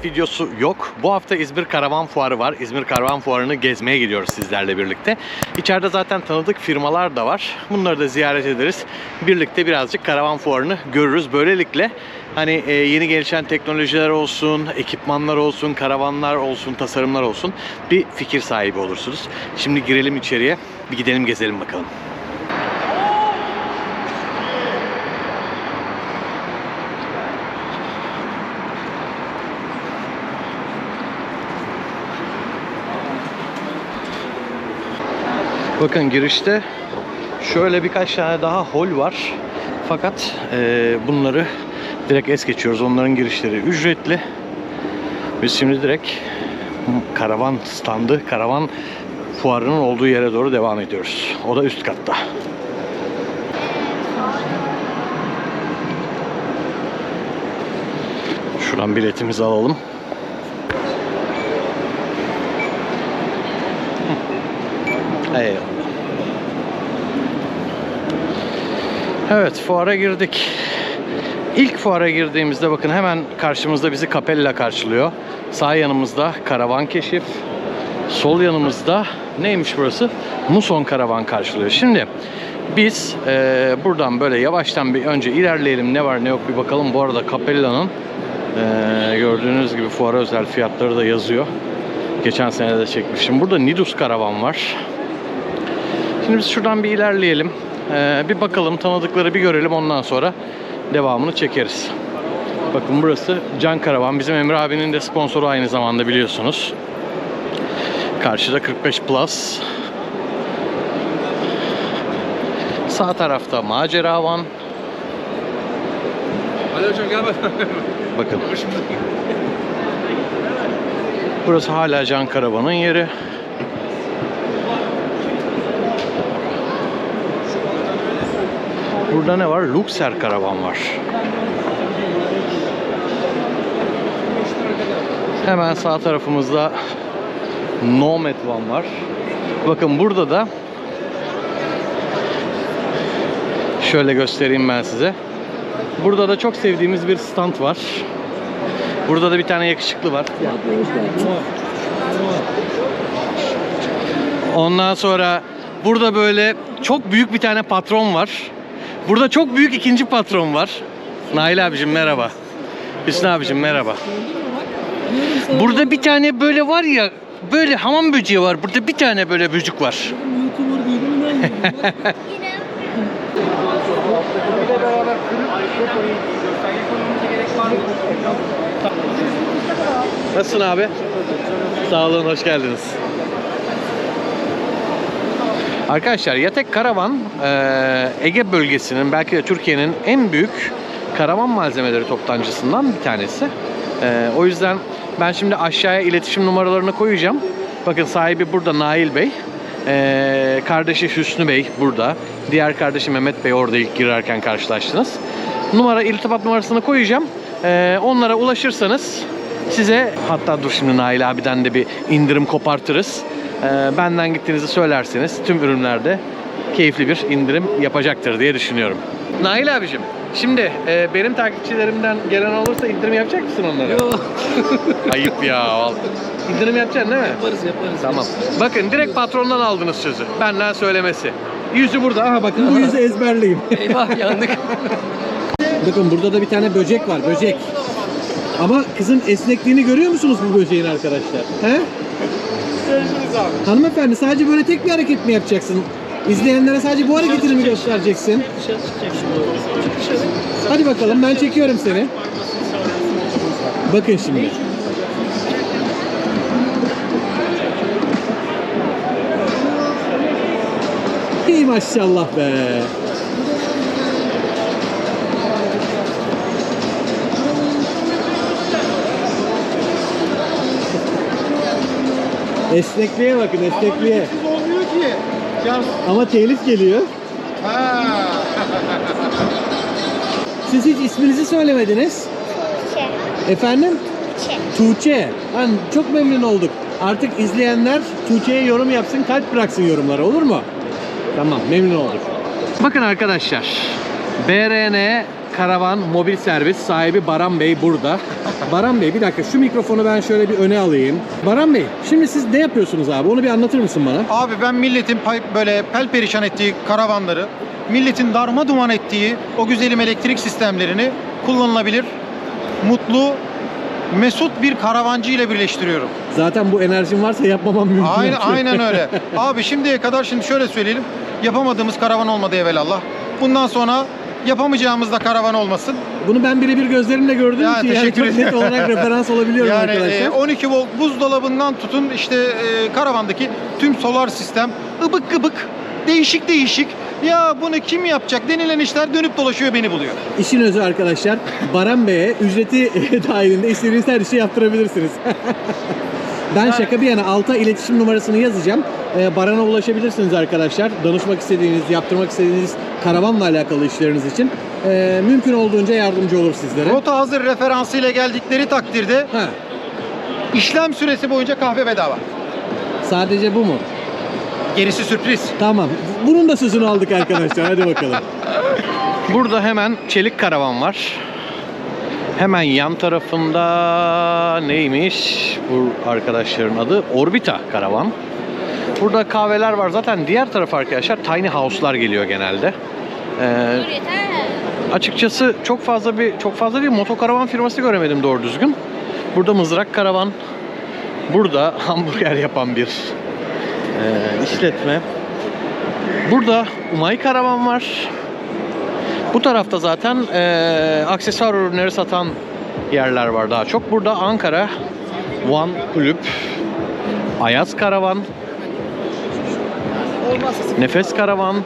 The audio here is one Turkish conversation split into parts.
Kamp videosu yok. Bu hafta İzmir Karavan Fuarı var. İzmir Karavan Fuarı'nı gezmeye gidiyoruz sizlerle birlikte. İçeride zaten tanıdık firmalar da var. Bunları da ziyaret ederiz. Birlikte birazcık Karavan Fuarı'nı görürüz. Böylelikle hani e, yeni gelişen teknolojiler olsun, ekipmanlar olsun, karavanlar olsun, tasarımlar olsun bir fikir sahibi olursunuz. Şimdi girelim içeriye. Bir gidelim gezelim bakalım. Bakın girişte şöyle birkaç tane daha hol var. Fakat eee, bunları direkt es geçiyoruz. Onların girişleri ücretli. Biz şimdi direkt karavan standı, karavan fuarının olduğu yere doğru devam ediyoruz. O da üst katta. Şuradan biletimizi alalım. Eyvallah. Evet fuara girdik. İlk fuara girdiğimizde bakın hemen karşımızda bizi Capella karşılıyor. Sağ yanımızda Karavan Keşif. Sol yanımızda neymiş burası? Muson Karavan karşılıyor. Şimdi biz eee, buradan böyle yavaştan bir önce ilerleyelim. Ne var ne yok bir bakalım. Bu arada Capella'nın eee, gördüğünüz gibi fuara özel fiyatları da yazıyor. Geçen sene de çekmiştim. Burada Nidus Karavan var. Şimdi biz şuradan bir ilerleyelim. Ee, bir bakalım tanıdıkları bir görelim ondan sonra devamını çekeriz. Bakın burası Can Karavan. Bizim Emre abinin de sponsoru aynı zamanda biliyorsunuz. Karşıda 45 Plus. Sağ tarafta Macera Van. Ali hocam gel bak. Bakın. Burası hala Can Karavan'ın yeri. Burada ne var? Luxer Karavan var. Hemen sağ tarafımızda Nomad Van var. Bakın burada da şöyle göstereyim ben size. Burada da çok sevdiğimiz bir stand var. Burada da bir tane yakışıklı var. Ondan sonra burada böyle çok büyük bir tane patron var. Burada çok büyük ikinci patron var. Nail abicim merhaba. Hüsnü abicim merhaba. Burada bir tane böyle var ya böyle hamam böceği var. Burada bir tane böyle böcük var. Nasılsın abi? Sağ olun, hoş geldiniz. Arkadaşlar Yatek Karavan eee, Ege bölgesinin belki de Türkiye'nin en büyük karavan malzemeleri toptancısından bir tanesi. Eee, o yüzden ben şimdi aşağıya iletişim numaralarını koyacağım. Bakın sahibi burada Nail Bey. Eee, kardeşi Hüsnü Bey burada. Diğer kardeşi Mehmet Bey orada ilk girerken karşılaştınız. Numara, irtibat numarasını koyacağım. Eee, onlara ulaşırsanız size hatta dur şimdi Nail abiden de bir indirim kopartırız. Ee, benden gittiğinizi söylerseniz tüm ürünlerde keyifli bir indirim yapacaktır diye düşünüyorum. Nail abicim şimdi e, benim takipçilerimden gelen olursa indirim yapacak mısın onlara? Yok. Ayıp ya. vallahi. İndirim yapacaksın değil mi? Yaparız yaparız. Tamam. Bakın direkt patrondan aldınız sözü. Benden söylemesi. Yüzü burada. Aha bakın Bu yüzü ezberleyeyim. Eyvah yandık. Bakın burada da bir tane böcek var, böcek. Ama kızın esnekliğini görüyor musunuz bu böceğin arkadaşlar? He? Hanımefendi sadece böyle tek bir hareket mi yapacaksın? İzleyenlere sadece bu hareketini mi göstereceksin? Dışarı. Hadi bakalım ben çekiyorum seni. Bakın şimdi. İyi maşallah be. Esnekliğe bakın esnekliğe. olmuyor ki. Ya Ama telif geliyor. ha. Siz hiç isminizi söylemediniz. Efendim? Tuğçe. Ben çok memnun olduk. Artık izleyenler Tuğçe'ye yorum yapsın, kalp bıraksın yorumlara olur mu? Tamam, memnun olduk. Bakın arkadaşlar. BRN Karavan Mobil Servis sahibi Baran Bey burada. Baran Bey bir dakika şu mikrofonu ben şöyle bir öne alayım. Baran Bey şimdi siz ne yapıyorsunuz abi? Onu bir anlatır mısın bana? Abi ben milletin pay- böyle pelperişan ettiği karavanları, milletin darma duman ettiği o güzelim elektrik sistemlerini kullanılabilir, mutlu, mesut bir karavancı ile birleştiriyorum. Zaten bu enerjin varsa yapmamam mümkün. Aynen, aynen öyle. Abi şimdiye kadar şimdi şöyle söyleyelim. Yapamadığımız karavan olmadı evvelallah. Bundan sonra yapamayacağımız da karavan olmasın. Bunu ben birebir gözlerimle gördüğüm Ya, için yani çok net olarak referans olabiliyorum Yani arkadaşlar. e, 12 volt buzdolabından tutun işte e, karavandaki tüm solar sistem ıbık gıbık değişik değişik. Ya bunu kim yapacak denilen işler dönüp dolaşıyor beni buluyor. İşin özü arkadaşlar Baran Bey'e ücreti dahilinde istediğiniz her işi yaptırabilirsiniz. ben şaka bir yana alta iletişim numarasını yazacağım. Ee, Baran'a ulaşabilirsiniz arkadaşlar. Danışmak istediğiniz, yaptırmak istediğiniz karavanla alakalı işleriniz için. Ee, mümkün olduğunca yardımcı olur sizlere. Rota hazır referansıyla geldikleri takdirde Ha, işlem süresi boyunca kahve bedava. sadece bu mu? Gerisi sürpriz. Tamam. Bunun da sözünü aldık arkadaşlar. Hadi bakalım. Burada hemen çelik karavan var. Hemen yan tarafında neymiş bu arkadaşların adı? Orbita karavan. Burada kahveler var. Zaten diğer taraf arkadaşlar tiny house'lar geliyor genelde. Ee, açıkçası çok fazla bir çok fazla bir motokaravan firması göremedim doğru düzgün. Burada mızrak karavan. Burada hamburger yapan bir e, işletme. Burada Umay karavan var. Bu tarafta zaten eee, aksesuar ürünleri satan yerler var daha çok. Burada Ankara One Kulüp, Ayaz Karavan, Nefes Karavan.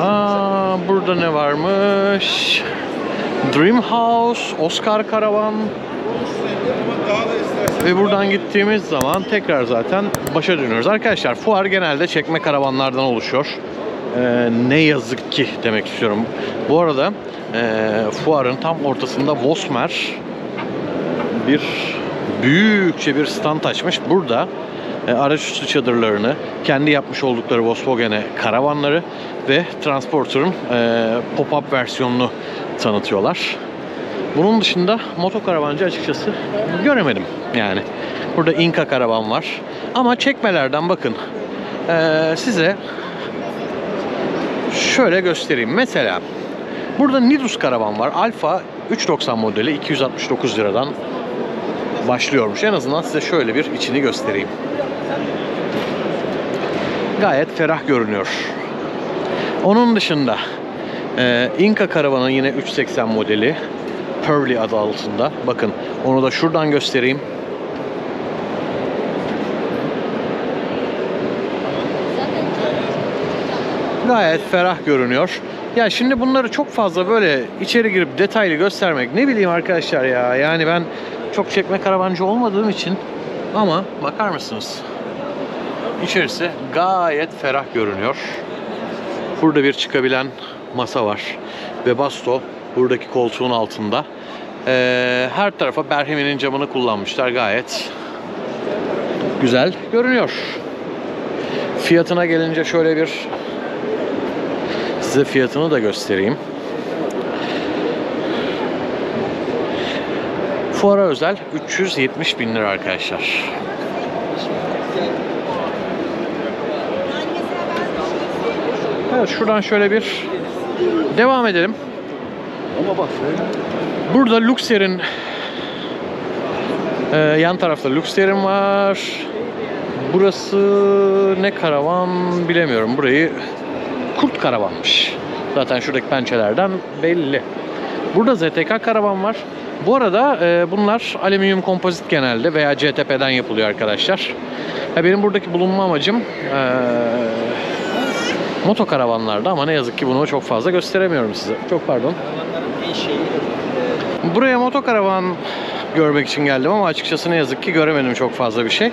Aa, burada ne varmış? Dream House, Oscar Karavan. Ve buradan gittiğimiz zaman tekrar zaten başa dönüyoruz. Arkadaşlar fuar genelde çekme karavanlardan oluşuyor. Ee, ne yazık ki demek istiyorum. Bu arada e, fuarın tam ortasında Vosmer bir büyükçe bir stand açmış. Burada e, araçüstü çadırlarını, kendi yapmış oldukları Volkswagen'e karavanları ve Transporter'ın e, pop-up versiyonunu tanıtıyorlar. Bunun dışında motokaravancı açıkçası göremedim yani. Burada Inka karavan var. Ama çekmelerden bakın e, size şöyle göstereyim. Mesela burada Nidus karavan var. Alfa 390 modeli 269 liradan başlıyormuş. En azından size şöyle bir içini göstereyim. Gayet ferah görünüyor. Onun dışında e, Inka karavanın yine 380 modeli Pearly adı altında. Bakın onu da şuradan göstereyim. Gayet ferah görünüyor. Ya şimdi bunları çok fazla böyle içeri girip detaylı göstermek ne bileyim arkadaşlar ya. Yani ben çok çekme karavancı olmadığım için ama bakar mısınız? İçerisi gayet ferah görünüyor. Burada bir çıkabilen masa var. Ve basto buradaki koltuğun altında. Ee, her tarafa Berhemi'nin camını kullanmışlar. Gayet güzel görünüyor. Fiyatına gelince şöyle bir size fiyatını da göstereyim. Fuara özel 370 bin lira arkadaşlar. Evet şuradan şöyle bir devam edelim. Ama bak Burada Luxer'in e, yan tarafta Luxer'in var. Burası ne karavan bilemiyorum. Burayı Kurt karavanmış. Zaten şuradaki pençelerden belli. Burada ZTK karavan var. Bu arada e, bunlar alüminyum kompozit genelde veya CTP'den yapılıyor arkadaşlar. Ya benim buradaki bulunma amacım e, moto karavanlarda ama ne yazık ki bunu çok fazla gösteremiyorum size. Çok pardon. Buraya motokaravan görmek için geldim ama açıkçası ne yazık ki göremedim çok fazla bir şey.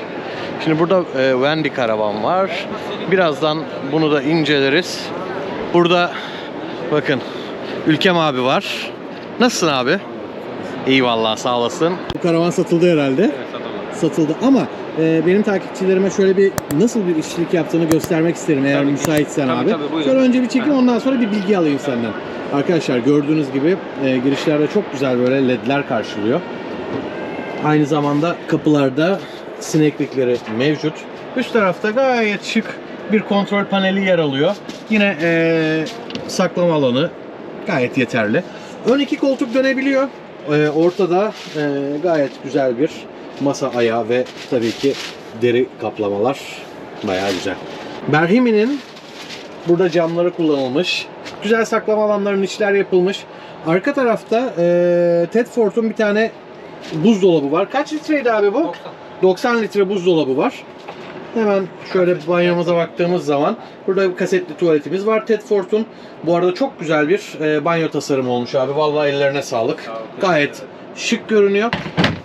Şimdi burada e, Wendy karavan var. Birazdan bunu da inceleriz. Burada bakın Ülkem abi var. Nasılsın abi? İyi vallahi sağ olasın. Bu karavan satıldı herhalde. Satıldı ama e, benim takipçilerime şöyle bir nasıl bir işçilik yaptığını göstermek isterim eğer Tabii müsaitsen Tabii, abi. tabii, buyurun. şöyle önce bir çekim Ha. ondan sonra bir bilgi alayım senden. Arkadaşlar gördüğünüz gibi e, girişlerde çok güzel böyle ledler karşılıyor. Aynı zamanda kapılarda sineklikleri mevcut. Üst tarafta gayet şık bir kontrol paneli yer alıyor. Yine e, saklama alanı gayet yeterli. Ön iki koltuk dönebiliyor. E, ortada e, gayet güzel bir masa ayağı ve tabii ki deri kaplamalar bayağı güzel. Berhimi'nin burada camları kullanılmış. Güzel saklama alanlarının içler yapılmış. Arka tarafta e, Tedford'un bir tane buzdolabı var. Kaç litreydi abi bu? 90 litre buzdolabı var. Hemen şöyle banyomuza baktığımız zaman burada bir kasetli tuvaletimiz var Tedford'un. Bu arada çok güzel bir e, banyo tasarımı olmuş abi. Vallahi ellerine sağlık. Gayet şık görünüyor.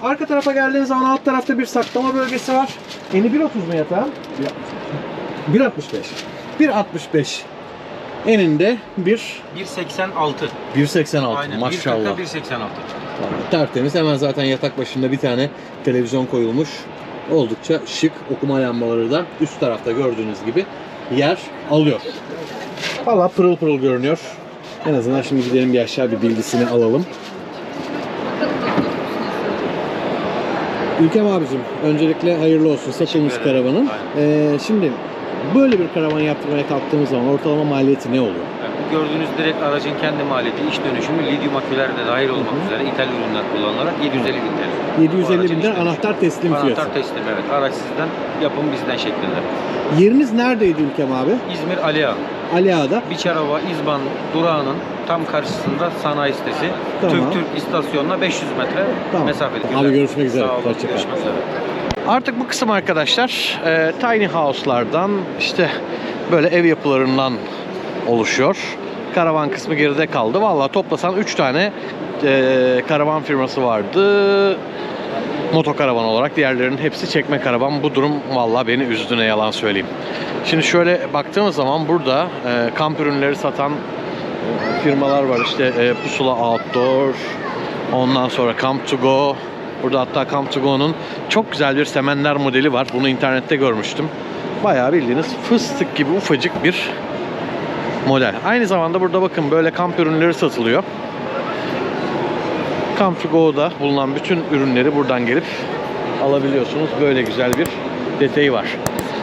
Arka tarafa geldiğiniz zaman alt tarafta bir saklama bölgesi var. Eni 1.30 mu yatağın? 1.65. 1.65. Eninde bir 1.86. 1.86 Aynen. maşallah. 1.40'a 1.86. Tertemiz. Hemen zaten yatak başında bir tane televizyon koyulmuş. Oldukça şık okuma lambaları da üst tarafta gördüğünüz gibi yer alıyor. Valla pırıl pırıl görünüyor. En azından şimdi gidelim bir aşağı bir bilgisini alalım. Ülkem abicim öncelikle hayırlı olsun ederim. karavanın. Ee, şimdi böyle bir karavan yaptırmaya kalktığımız zaman ortalama maliyeti ne oluyor? Yani bu gördüğünüz direkt aracın kendi maliyeti, iç dönüşümü, lityum aküler de dahil olmak Hı hı. üzere ithal ürünler kullanılarak 750 bin TL. Bu 750 aracın bin iç lira dönüşümü. anahtar teslim fiyatı. Anahtar teslim evet. Araç sizden, yapım bizden şeklinde. Yeriniz neredeydi Ülkem abi? İzmir Aliağa. Ali Ağa'da. Biçarova İzban durağının tam karşısında sanayi sitesi. Tamam. Türk Türk istasyonuna 500 metre Tamam. mesafede. Abi görüşmek üzere. Sağ olun. Görüşmek üzere. Artık bu kısım arkadaşlar e, tiny house'lardan işte böyle ev yapılarından oluşuyor. Karavan kısmı geride kaldı. Vallahi toplasan 3 tane e, karavan firması vardı. Motokaravan olarak diğerlerinin hepsi çekme karavan. Bu durum vallahi beni üzdü ne yalan söyleyeyim. Şimdi şöyle baktığımız zaman burada e, kamp ürünleri satan e, firmalar var. İşte e, Pusula Outdoor, ondan sonra Camp to Go. Burada hatta Camp to Go'nun çok güzel bir semender modeli var. Bunu internette görmüştüm. Bayağı bildiğiniz fıstık gibi ufacık bir model. Aynı zamanda burada bakın böyle kamp ürünleri satılıyor. To Go'da bulunan bütün ürünleri buradan gelip alabiliyorsunuz. Böyle güzel bir detayı var.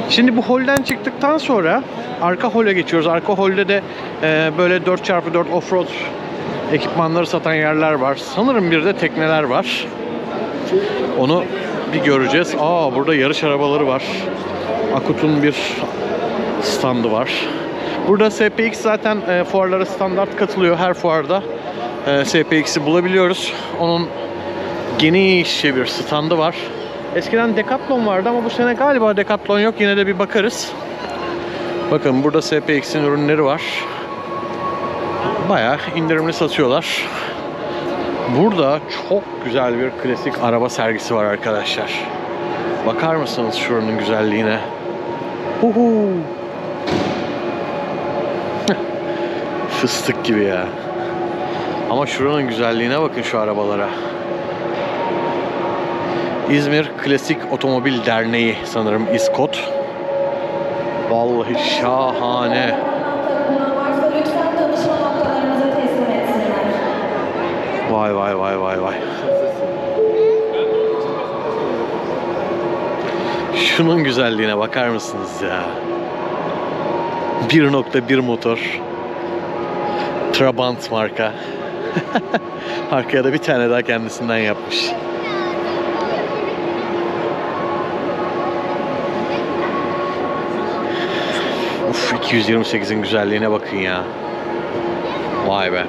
Şimdi bu holden çıktıktan sonra arka hole geçiyoruz. Arka holde de e, böyle 4x4 offroad ekipmanları satan yerler var. Sanırım bir de tekneler var. Onu bir göreceğiz. Aa burada yarış arabaları var. Akut'un bir standı var. Burada SPX zaten e, fuarlara standart katılıyor. Her fuarda e, SPX'i bulabiliyoruz. Onun geniş bir standı var. Eskiden Decathlon vardı ama bu sene galiba Decathlon yok. Yine de bir bakarız. Bakın burada SPX'in ürünleri var. Bayağı indirimli satıyorlar. Burada çok güzel bir klasik araba sergisi var arkadaşlar. Bakar mısınız şuranın güzelliğine? Huhu. Fıstık gibi ya. Ama şuranın güzelliğine bakın şu arabalara. İzmir Klasik Otomobil Derneği sanırım İskot. Vallahi şahane. Vay vay vay vay vay. Şunun güzelliğine bakar mısınız ya? 1.1 motor. Trabant marka. Arkaya da bir tane daha kendisinden yapmış. Uf 228'in güzelliğine bakın ya. Vay be.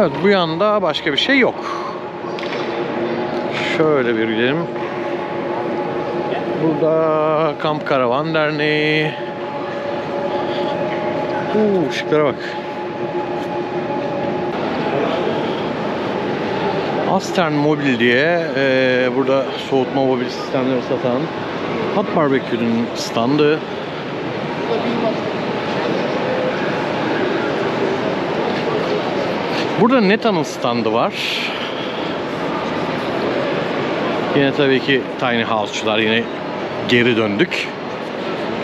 Evet bu yanda başka bir şey yok. Şöyle bir gidelim. Burada Kamp Karavan Derneği. Uuu ışıklara bak. Astern Mobil diye eee, burada soğutma mobil sistemleri satan Hot Barbecue'nin standı. Burada Neta'nın standı var. Yine tabii ki Tiny House'çular yine geri döndük.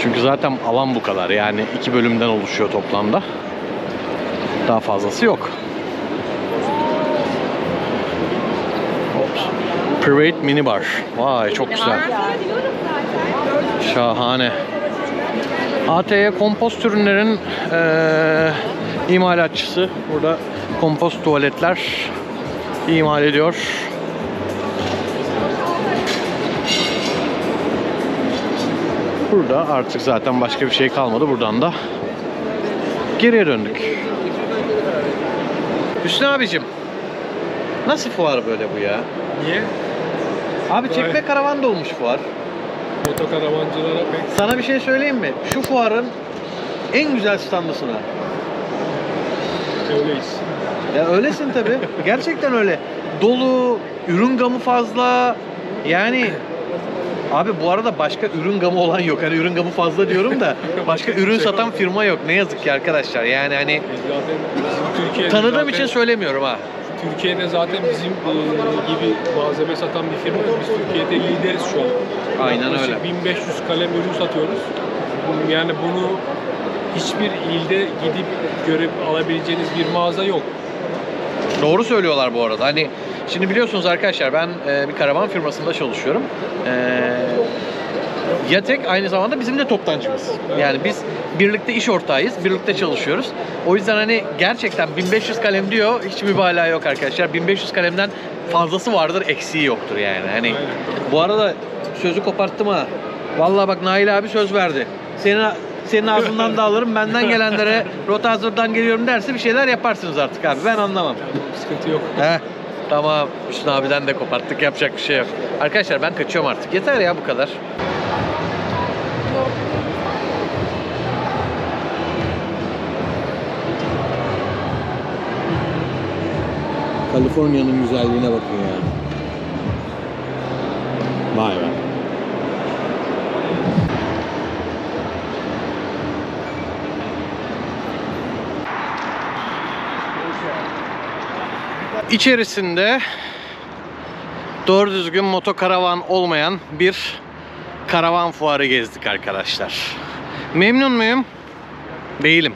Çünkü zaten alan bu kadar. Yani iki bölümden oluşuyor toplamda. Daha fazlası yok. Private minibar. Vay çok güzel. Şahane. ATY kompost ürünlerin eee, imalatçısı. Burada kompost tuvaletler imal ediyor. Burada artık zaten başka bir şey kalmadı. Buradan da geriye döndük. Hüsnü abicim. Nasıl fuar böyle bu ya? Niye? Abi çekme karavan da olmuş fuar. Motokaravancılara pek Sana bir şey söyleyeyim mi? Şu fuarın en güzel standısına. öyleyiz. Ya öylesin tabi. Gerçekten öyle. Dolu, ürün gamı fazla. Yani abi bu arada başka ürün gamı olan yok. Hani ürün gamı fazla diyorum da başka ürün satan firma yok. Ne yazık ki arkadaşlar. Yani hani Türkiye'de tanıdığım zaten, için söylemiyorum ha. Türkiye'de zaten bizim e, gibi malzeme satan bir firma yok. Biz Türkiye'de lideriz şu an. Aynen Yaklaşık öyle. 1500 kalem ürün satıyoruz. Yani bunu hiçbir ilde gidip görüp alabileceğiniz bir mağaza yok. Doğru söylüyorlar bu arada. Hani şimdi biliyorsunuz arkadaşlar ben e, bir karavan firmasında çalışıyorum. E, Yatek aynı zamanda bizim de toptancımız. Yani biz birlikte iş ortağıyız, birlikte çalışıyoruz. O yüzden hani gerçekten 1500 kalem diyor, hiç mübalağa yok arkadaşlar. 1500 kalemden fazlası vardır, eksiği yoktur yani. Hani bu arada sözü koparttım ha. Vallahi bak Nail abi söz verdi. Senin senin ağzından da alırım. Benden gelenlere rotazörden geliyorum derse bir şeyler yaparsınız artık abi. Ben anlamam. Sıkıntı yok. He. Tamam. Hüsnü abiden de koparttık. Yapacak bir şey yok. Arkadaşlar ben kaçıyorum artık. Yeter ya bu kadar. Kaliforniya'nın güzelliğine bakın ya. Vay be. İçerisinde doğru düzgün motokaravan olmayan bir karavan fuarı gezdik arkadaşlar. Memnun muyum? Değilim.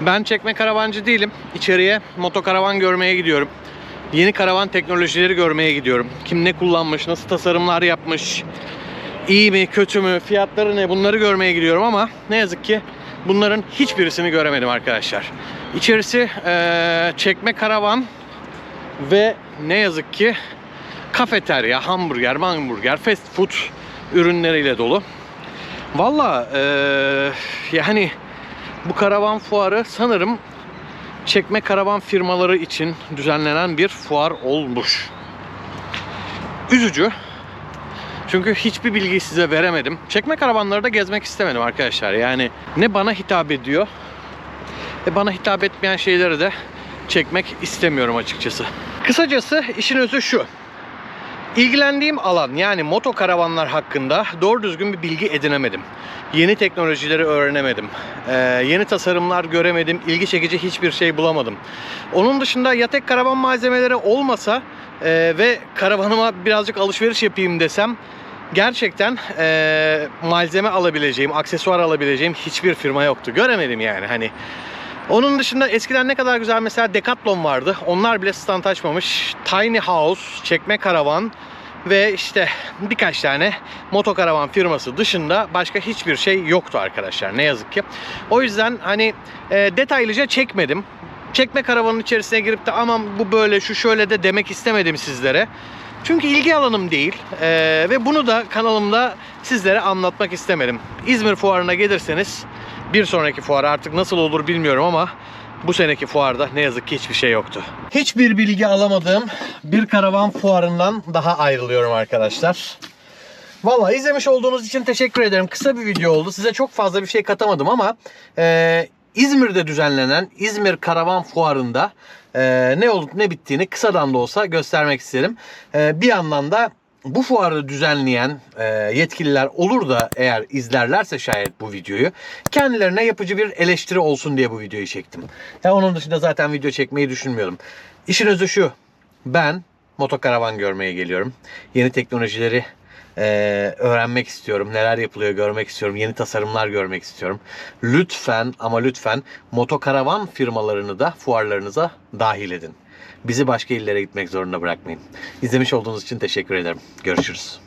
Ben çekme karavancı değilim. İçeriye motokaravan görmeye gidiyorum. Yeni karavan teknolojileri görmeye gidiyorum. Kim ne kullanmış, nasıl tasarımlar yapmış, iyi mi, kötü mü, fiyatları ne bunları görmeye gidiyorum ama ne yazık ki bunların hiçbirisini göremedim arkadaşlar. İçerisi eee, çekme karavan ve ne yazık ki kafeterya, hamburger, hamburger, fast food ürünleriyle dolu. Valla eee, yani bu karavan fuarı sanırım çekme karavan firmaları için düzenlenen bir fuar olmuş. Üzücü. Çünkü hiçbir bilgiyi size veremedim. Çekme karavanları da gezmek istemedim arkadaşlar. Yani ne bana hitap ediyor ve bana hitap etmeyen şeyleri de çekmek istemiyorum açıkçası. Kısacası işin özü şu. İlgilendiğim alan yani moto karavanlar hakkında doğru düzgün bir bilgi edinemedim. Yeni teknolojileri öğrenemedim. Ee, yeni tasarımlar göremedim. İlgi çekici hiçbir şey bulamadım. Onun dışında ya tek karavan malzemeleri olmasa e, ve karavanıma birazcık alışveriş yapayım desem gerçekten e, malzeme alabileceğim, aksesuar alabileceğim hiçbir firma yoktu. Göremedim yani hani. Onun dışında eskiden ne kadar güzel mesela Decathlon vardı. Onlar bile stand açmamış. Tiny House, çekme karavan ve işte birkaç tane motokaravan firması dışında başka hiçbir şey yoktu arkadaşlar ne yazık ki. O yüzden hani e, detaylıca çekmedim. Çekme karavanın içerisine girip de aman bu böyle şu şöyle de demek istemedim sizlere. Çünkü ilgi alanım değil E, ve bunu da kanalımda sizlere anlatmak istemedim. İzmir fuarına gelirseniz bir sonraki fuar artık nasıl olur bilmiyorum ama bu seneki fuarda ne yazık ki hiçbir şey yoktu. Hiçbir bilgi alamadığım bir karavan fuarından daha ayrılıyorum arkadaşlar. Valla izlemiş olduğunuz için teşekkür ederim. Kısa bir video oldu. Size çok fazla bir şey katamadım ama e, İzmir'de düzenlenen İzmir Karavan Fuarı'nda e, ne olup ne bittiğini kısadan da olsa göstermek isterim. E, bir yandan da bu fuarı düzenleyen e, yetkililer olur da eğer izlerlerse şayet bu videoyu kendilerine yapıcı bir eleştiri olsun diye bu videoyu çektim. Ya onun dışında zaten video çekmeyi düşünmüyorum. İşin özü şu. Ben motokaravan görmeye geliyorum. Yeni teknolojileri Ee, öğrenmek istiyorum. Neler yapılıyor görmek istiyorum. Yeni tasarımlar görmek istiyorum. Lütfen ama lütfen motokaravan firmalarını da fuarlarınıza dahil edin. Bizi başka illere gitmek zorunda bırakmayın. İzlemiş olduğunuz için teşekkür ederim. Görüşürüz.